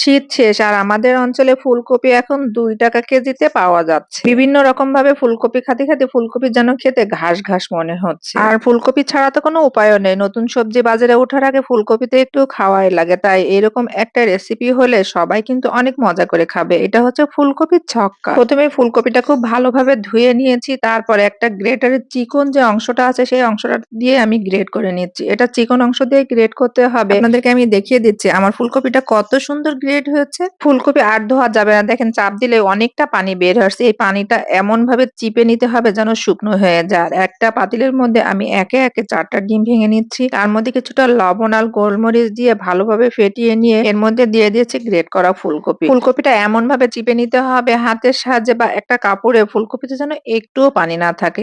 শীত শেষ, আর আমাদের অঞ্চলে ফুলকপি এখন দুই টাকা কেজিতে পাওয়া যাচ্ছে। বিভিন্ন রকম ভাবে ফুলকপি খাতে খাতে ফুলকপি যেন খেতে ঘাস ঘাস মনে হচ্ছে। আর ফুলকপি ছাড়া তো কোনো উপায়ও নেই, নতুন সবজি বাজারে ওঠার আগে ফুলকপিতে একটু খাওয়াই লাগে। তাই এরকম একটা রেসিপি হলে সবাই কিন্তু অনেক মজা করে খাবে। এটা হচ্ছে ফুলকপির ছক্কা। প্রথমে ফুলকপিটা খুব ভালোভাবে ধুয়ে নিয়েছি, তারপরে একটা গ্রেটারের চিকন যে অংশটা আছে, সেই অংশটা দিয়ে আমি গ্রেট করে নিচ্ছি। এটা চিকন অংশ দিয়ে গ্রেট করতে হবে। আপনাদেরকে আমি দেখিয়ে দিচ্ছি, আমার ফুলকপিটা কত সুন্দর গ্রেট হয়েছে। ফুলকপি আর ধোয়া যাবে না। দেখেন, চাপ দিলে অনেকটা পানি বের হচ্ছে এই পানিটা এমন ভাবে চিপে নিতে হবে যেন শুকনো হয়ে যায়। একটা পাতিলের মধ্যে আমি একে একে চারটা ডিম ভেঙে নিচ্ছি। তার মধ্যে কিছুটা লবণ আর গোলমরিচ দিয়ে ভালোভাবে ফেটিয়ে নিয়ে এর মধ্যে দিয়ে দিয়েছি গ্রেট করা ফুলকপি। ফুলকপিটা এমন ভাবে চিপে নিতে হবে হাতের সাহায্যে বা একটা কাপড়ে ফুলকপিতে যেন একটুও পানি না থাকে।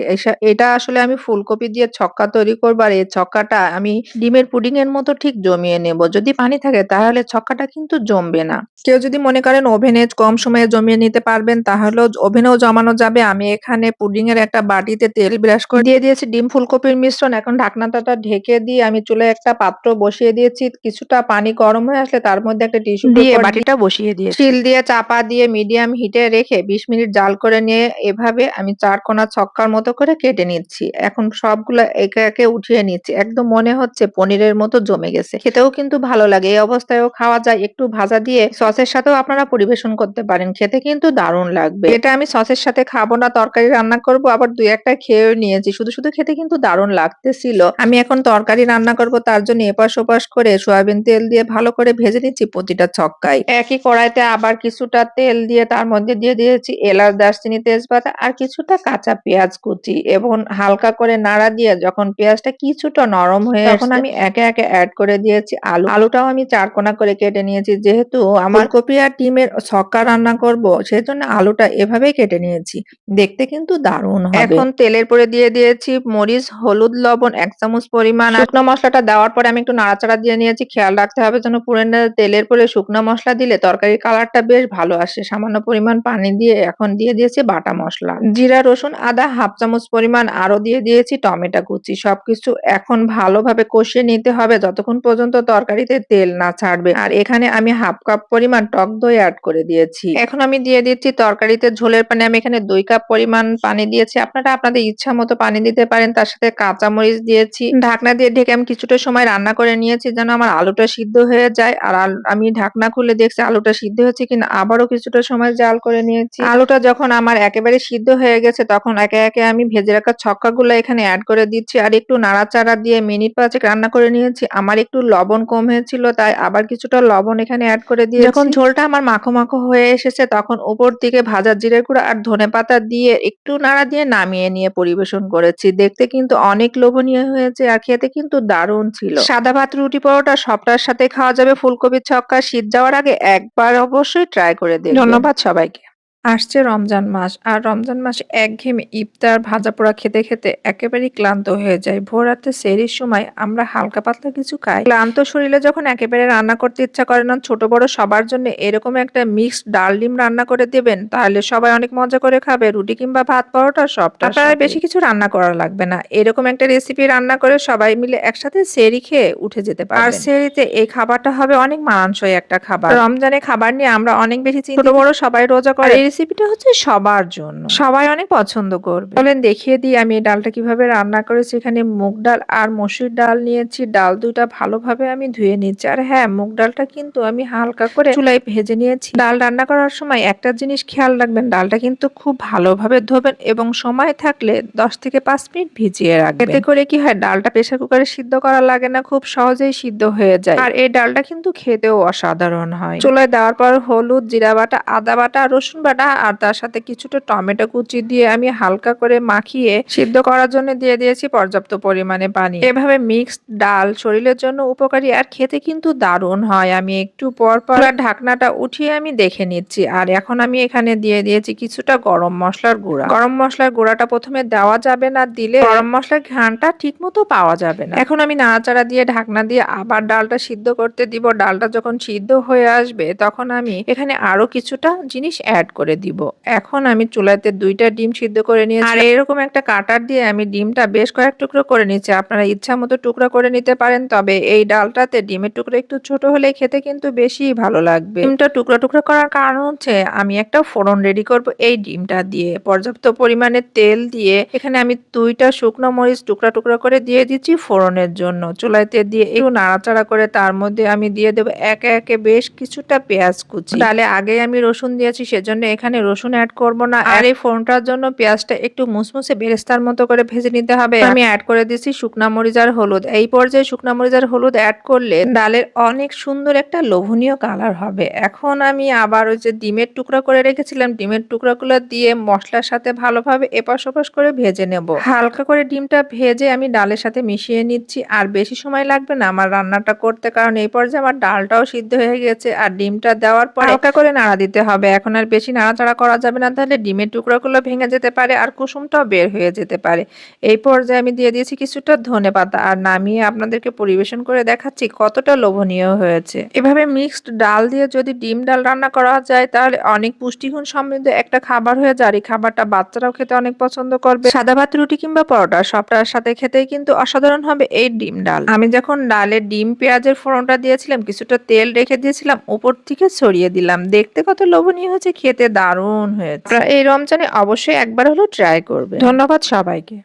এটা আসলে আমি ফুলকপি দিয়ে ছক্কা তৈরি করব আর এই ছক্কাটা আমি ডিমের পুডিং এর মতো ঠিক জমিয়ে নেব। যদি পানি থাকে তাহলে ছক্কাটা কিন্তু জমবে। না। কেউ যদি মনে করেন ওভেনে কম সময়ে জমিয়ে নিতে পারবেন তাহলে ওভেনেও জমানো যাবে। আমি এখানে পুডিং এর একটা বাটিতে তেল ব্রাশ করে দিয়ে দিয়েছি ডিম ফুলকপির মিশ্রণ। এখন ঢাকনাটা ঢেকে দিয়ে আমি চুলে একটা পাত্র বসিয়ে দিয়েছি। কিছুটা পানি গরম হয়ে আসলে তার মধ্যে একটা টিস্যু দিয়ে বাটিটা বসিয়ে দিয়ে শিল দিয়ে চাপা দিয়ে মিডিয়াম হিটে রেখে বিশ মিনিট জাল করে নিয়ে এভাবে আমি চার কোনা ছক্কার মতো করে কেটে নিচ্ছি। এখন সবগুলো একে একে উঠিয়ে নিচ্ছি। একদম মনে হচ্ছে পনিরের মতো জমে গেছে। খেতেও কিন্তু ভালো লাগে। এই অবস্থায়ও খাওয়া যায়। একটু ভাজা দিয়ে সসের সাথেও আপনারা পরিবেশন করতে পারেন। খেতে কিন্তু দারুণ লাগবে। এটা আমি সসের সাথে খাব না তরকারি রান্না করব আবার দুই একটা খেয়েও নিয়েছি। শুধু শুধু খেতে কিন্তু দারুণ লাগতেছিল। আমি এখন তরকারি রান্না করব তার জন্য এপাশ ওপাশ করে সয়াবিন তেল দিয়ে ভালো করে ভেজে নিচ্ছি প্রতিটা ছক্কায়। একই কড়াইতে আবার কিছুটা তেল দিয়ে তার মধ্যে দিয়ে দিয়েছি এলাচ দারচিনি তেজপাতা আর কিছুটা কাঁচা পেঁয়াজ কুচি এবং হালকা করে নাড়া দিয়ে যখন পেঁয়াজটা কিছুটা নরম হয়ে তখন আমি একে একে অ্যাড করে দিয়েছি আলু। আলুটাও আমি চার কোনা করে কেটে নিয়েছি যেহেতু আমার কপি আর ডিমের ছক্কা রান্না করব সেজন্য আলুটা এভাবেই কেটে নিয়েছি। দেখতে কিন্তু দারুণ হবে। এখন তেলের পরে দিয়ে দিয়েছি মরিচ হলুদ লবণ এক চামচ পরিমাণ শুকনো মশলাটা দেওয়ার পরে আমি একটু নাড়াচাড়া দিয়ে নিয়েছি। খেয়াল রাখতে হবে যেন পুরো তেলের পরে শুকনো মশলা দিলে তরকারির কালারটা বেশ ভালো আসে। সামান্য পরিমাণ পানি দিয়ে এখন দিয়ে দিয়েছি বাটা মশলা। জিরা রসুন আদা হাফ চামচ পরিমাণ আরও দিয়ে দিয়েছি টমেটো কুচি। সবকিছু এখন ভালোভাবে কষিয়ে নিতে হবে। যতক্ষণ পর্যন্ত তরকারিতে তেল না ছাড়বে। আর এখানে আমি হাফ কাপ পরিমাণ টক দই অ্যাড করে দিয়েছি। এখন আমি দিয়ে দিচ্ছি তরকারিতে ঝোলের পানি। আমি এখানে দুই কাপ পরিমাণ পানি দিয়েছি। আপনারা আপনাদের ইচ্ছা মতো পানি দিতে পারেন। তার সাথে কাঁচামরিচ দিয়েছি। ঢাকনা দিয়ে ঢেকে আমি কিছুটা সময় রান্না করে নিয়েছি যেন আমার আলুটা সিদ্ধ হয়ে যায়। আর আমি ঢাকনা খুলে দেখছি আলুটা সিদ্ধ হচ্ছে কিনা। আবারও কিছুটা সময় জাল করে নিয়েছি। আলুটা যখন আমার একেবারে সিদ্ধ হয়ে গেছে, তখন একে একে আমি ভেজে রাখা ছক্কাগুলো এখানে অ্যাড করে দিচ্ছি। আর একটু নাড়াচাড়া দিয়ে মিনিট পাঁচেক রান্না করে নিয়েছি। আমার একটু লবণ কম হয়েছিল, তাই আবার কিছুটা লবণ এখানে অ্যাড করে দিয়ে যখন ঝোলটা আমার মাখো মাখো হয়ে এসেছে তখন উপর দিকে ভাজা জিরে গুঁড়া আর ধনে পাতা দিয়ে একটু নাড়া দিয়ে নামিয়ে নিয়ে পরিবেশন করেছি। দেখতে কিন্তু অনেক লোভনীয় হয়েছে আর খেতে কিন্তু দারুণ ছিল। সাদা ভাত রুটি পরোটা সবটার সাথে খাওয়া যাবে। ফুলকপির ছক্কা শীত যাওয়ার আগে একবার অবশ্যই ট্রাই করে দিন ধন্যবাদ সবাইকে। আসছে রমজান মাস আর রমজান মাসে একঘেয়েমি ইফতার ভাজা পোড়া খেতে খেতে একেবারেই ক্লান্ত হয়ে যায়। ভোর রাতে সেরির সময় আমরা হালকা পাতলা কিছু খাই। ক্লান্ত শরীরে যখন একেবারে রান্না করতে ইচ্ছা করে না ছোট বড় সবার জন্য এরকম একটা মিক্সড ডাল ডিম রান্না করে দেবেন তাহলে সবাই অনেক মজা করে খাবে। রুটি কিংবা ভাত পরোটা সবটা আপনারা বেশি কিছু রান্না করা লাগবে না। এরকম একটা রেসিপি রান্না করে সবাই মিলে একসাথে সেরি খেয়ে উঠে যেতে পারে আর সেরিতে এই খাবারটা হবে অনেক মানানসই একটা খাবার। রমজানে খাবার নিয়ে আমরা অনেক বেশি। ছোট বড় সবাই রোজা করে। রেসিপিটা হচ্ছে সবার জন্য। সবাই অনেক পছন্দ করবে। বলেন দেখিয়ে দিই আমি এই ডালটা কীভাবে রান্না করেছি। এখানে মুগ ডাল আর মসুর ডাল নিয়েছি। ডাল দুইটা ভালোভাবে আমি ধুয়ে নিচ্ছি। আর হ্যাঁ মুগ ডালটা কিন্তু আমি হালকা করে চুলাই ভেজে নিয়েছি। ডাল রান্না করার সময় একটা জিনিস খেয়াল রাখবেন, ডালটা কিন্তু খুব ভালোভাবে ধোবেন এবং সময় থাকলে দশ থেকে পাঁচ মিনিট ভিজিয়ে রাখবেন। এতে করে কি হয়, ডালটা প্রেসার কুকারে সিদ্ধ করা লাগে না, খুব সহজেই সিদ্ধ হয়ে যায়। আর এই ডালটা কিন্তু খেতেও অসাধারণ হয়। চুলায় দেওয়ার পর হলুদ, জিরা বাটা, আদা বাটা, রসুন বাটা আর তার সাথে কিছুটা টমেটো কুচি দিয়ে আমি হালকা করে মাখিয়ে সিদ্ধ করার জন্য দিয়ে দিয়েছি পর্যাপ্ত পরিমাণে পানি। এভাবে মিক্সড ডাল শরীরের জন্য উপকারী আর খেতে কিন্তু দারুণ হয়। আমি একটু পর পর ঢাকনাটা উঠিয়ে আমি দেখে নিচ্ছি। আর এখন আমি এখানে দিয়ে দিয়েছি কিছুটা গরম মশলার গুঁড়া। গরম মশলার গুঁড়াটা প্রথমে দেওয়া যাবে না, দিলে গরম মশলার ঘ্রাণটা ঠিক মতো পাওয়া যাবে না। এখন আমি নাড়াচাড়া দিয়ে ঢাকনা দিয়ে আবার ডালটা সিদ্ধ করতে দিব। ডালটা যখন সিদ্ধ হয়ে আসবে, তখন আমি এখানে আরও কিছুটা জিনিস অ্যাড করে করে দিব। এখন আমি চুলাতে দুইটা ডিম সিদ্ধ করে নিয়েছি। আর এরকম একটা কাটার দিয়ে আমি ডিমটা বেশ কয়েক টুকরো করে নিচ্ছি আপনারা ইচ্ছা মতো টুকরো করে নিতে পারেন, তবে এই ডালটাতে ডিমের টুকরো একটু ছোট হলে খেতে কিন্তু বেশি ভালো লাগবে। ডিমটা টুকরো টুকরো করার কারণ হচ্ছে, আমি একটা ফোড়ন রেডি করব এই ডিমটা দিয়ে। পর্যাপ্ত পরিমাণে তেল দিয়ে এখানে আমি দুইটা শুকনো মরিচ টুকরা টুকরা করে দিয়ে দিচ্ছি ফোড়নের জন্য। চুলাইতে দিয়ে একটু নাড়াচাড়া করে তার মধ্যে আমি দিয়ে দেবো একে একে বেশ কিছুটা পেঁয়াজ কুচি। ডালে আগে আমি রসুন দিয়েছি, সেজন্য এখানে রসুন অ্যাড করব না। আর এই ফোড়নটার জন্য পেঁয়াজটা একটু মুসমুসে বেরেস্তার মতো করে ভেজে নিতে হবে। আমি অ্যাড করে দিচ্ছি শুকনা মরিচ আর হলুদ। এই পর্যায়ে শুকনা মরিচ আর হলুদ অ্যাড করলে ডালের অনেক সুন্দর একটা লোভনীয় কালার হবে। এখন আমি আবার ওই যে ডিমের টুকরা করে রেখেছিলাম। ডিমের টুকরাগুলো দিয়ে মশলার সাথে ভালোভাবে এপাশ ওপাশ করে ভেজে নেব। হালকা করে ডিমটা ভেজে আমি ডালের সাথে মিশিয়ে নিচ্ছি। আর বেশি সময় লাগবে না আমার রান্নাটা করতে কারণ এই পর্যায়ে আমার ডালটাও সিদ্ধ হয়ে গেছে। আর ডিমটা দেওয়ার পর হালকা করে নাড়া দিতে হবে। এখন আর বেশি নাড়াচাড়া করা যাবে না, তাহলে ডিমের টুকরোগুলো ভেঙে যেতে পারে আর কুসুমটাও বের হয়ে যেতে পারে। এই পর্যায়ে আমি দিয়ে দিয়েছি কিছুটা ধনে পাতা আর নামিয়ে আপনাদেরকে পরিবেশন করে দেখাচ্ছি কতটা লোভনীয় হয়েছে। এভাবে মিক্সড ডাল দিয়ে যদি ডিম ডাল রান্না করা যায়, তাহলে অনেক পুষ্টিগুণ সমৃদ্ধ একটা খাবার হয়ে যায়। খাবারটা বাচ্চারাও খেতে অনেক পছন্দ করবে। সাদা ভাত, রুটি কিংবা পরোটা সবটার সাথে খেতেই কিন্তু অসাধারণ হবে এই ডিম ডাল। আমি যখন ডালে ডিম, পেঁয়াজের ফোড়নটা দিয়েছিলাম, কিছুটা তেল রেখে দিয়েছিলাম, উপর থেকে ছড়িয়ে দিলাম। দেখতে কত লোভনীয় হয়েছে খেতে। দারুণ হয়েছে। এই রমজানে অবশ্যই একবার হলো ট্রাই করবে ধন্যবাদ সবাইকে।